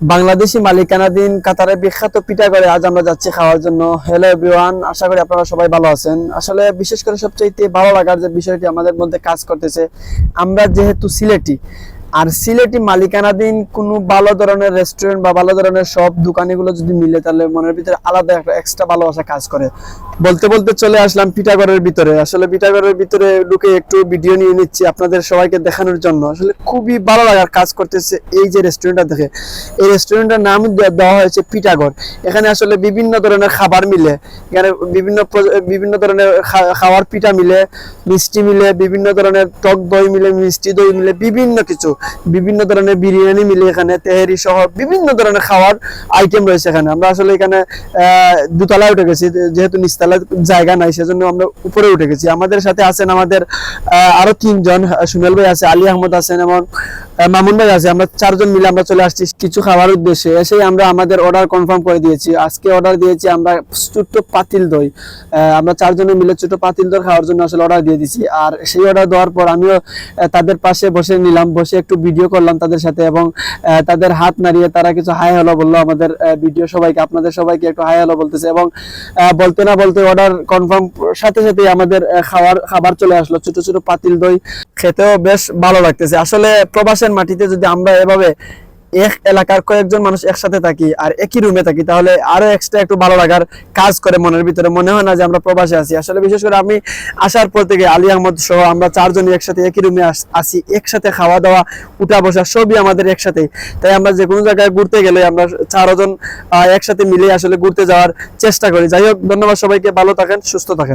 বাংলাদেশি মালিকানাধীন কাতারে বিখ্যাত পিঠা করে আজ আমরা যাচ্ছি খাওয়ার জন্য। হ্যালো এভরিওয়ান আশা করি আপনারা সবাই ভালো আছেন। আসলে বিশেষ করে সবচেয়ে ভালো লাগার যে বিষয়টি আমাদের মধ্যে কাজ করতেছে, আমরা যেহেতু সিলেটি আর সিলেটি মালিকানাধীন কোনো ভালো ধরনের রেস্টুরেন্ট বা ভালো ধরনের সব দোকানিগুলো যদি মিলে তাহলে মনের ভিতরে আলাদা একটা এক্সট্রা ভালোবাসা কাজ করে। বলতে বলতে চলে আসলাম পিঠাগড়ের ভিতরে। আসলে পিঠাগড়ের ভিতরে ঢুকে একটু ভিডিও নিয়ে নিচ্ছি আপনাদের সবাইকে দেখানোর জন্য। আসলে খুবই ভালো লাগার কাজ করতেছে এই যে রেস্টুরেন্টটা দেখে। এই রেস্টুরেন্টের নাম দেওয়া হয়েছে পিঠাগড় এখানে আসলে বিভিন্ন ধরনের খাবার মিলে। এখানে বিভিন্ন বিভিন্ন ধরনের খাওয়ার পিঠা মিলে, মিষ্টি মিলে, বিভিন্ন ধরনের টক দই মিলে, মিষ্টি দই মিলে, বিভিন্ন কিছু। বিভিন্ন ধরনের বিরিয়ানি মিলে এখানে, তেহেরি সহ বিভিন্ন ধরনের খাওয়ার আইটেম রয়েছে এখানে। আমরা আসলে এখানে দোতলায় উঠে গেছি, যেহেতু নিচতলায় জায়গা নাই, সেজন্য আমরা উপরে উঠে গেছি। আমাদের সাথে আছেন আমাদের আরও তিনজন সুনেল ভাই আছে, আলী আহমদ আছেন এবং মামুন ভাই আছে। আমরা চারজন মিলে আমরা চলে আসছি কিছু খাবার উদ্দেশ্যে। এসেই আমরা আমাদের অর্ডার কনফার্ম করে দিয়েছি। আজকে অর্ডার দিয়েছি আমরা ছোট্ট পাতিল দই। আমরা চারজনে মিলে ছোট পাতিল দই খাওয়ার জন্য আসলে অর্ডার দিয়ে দিয়েছি আর সেই অর্ডার দেওয়ার পর আমিও তাদের পাশে বসে নিলাম। বসে একটু ভিডিও করলাম তাদের সাথে এবং তাদের হাত নাড়িয়ে তারা কিছু হাই হ্যালো বলল আমাদের ভিডিও সবাইকে, আপনাদের সবাইকে একটু হাই হলো বলতেছে এবং বলতে না বলতে অর্ডার কনফার্ম সাথে সাথে আমাদের খাওয়ার খাবার চলে আসলো, ছোট ছোট পাতিল দই। খেতেও বেশ ভালো লাগতেছে। আসলে প্রবাসের মাটিতে যদি আমরা এভাবে এক এলাকার কয়েকজন মানুষ একসাথে থাকি আর একই রুমে থাকি, তাহলে আরও এক্সট্রা একটু ভালো লাগার কাজ করে মনের ভিতরে। মনে হয় না যে আমরা প্রবাসে আছি। আসলে বিশেষ করে আমি আসার পর থেকে আলী আহমদ সহ আমরা চারজনই একসাথে একই রুমে আসি একসাথে খাওয়া দাওয়া উঠা বসা সবই আমাদের একসাথে। তাই আমরা যে কোনো জায়গায় ঘুরতে গেলে আমরা চারজন একসাথে মিলে আসলে ঘুরতে যাওয়ার চেষ্টা করি। যাই হোক, ধন্যবাদ সবাইকে। ভালো থাকেন, সুস্থ থাকেন।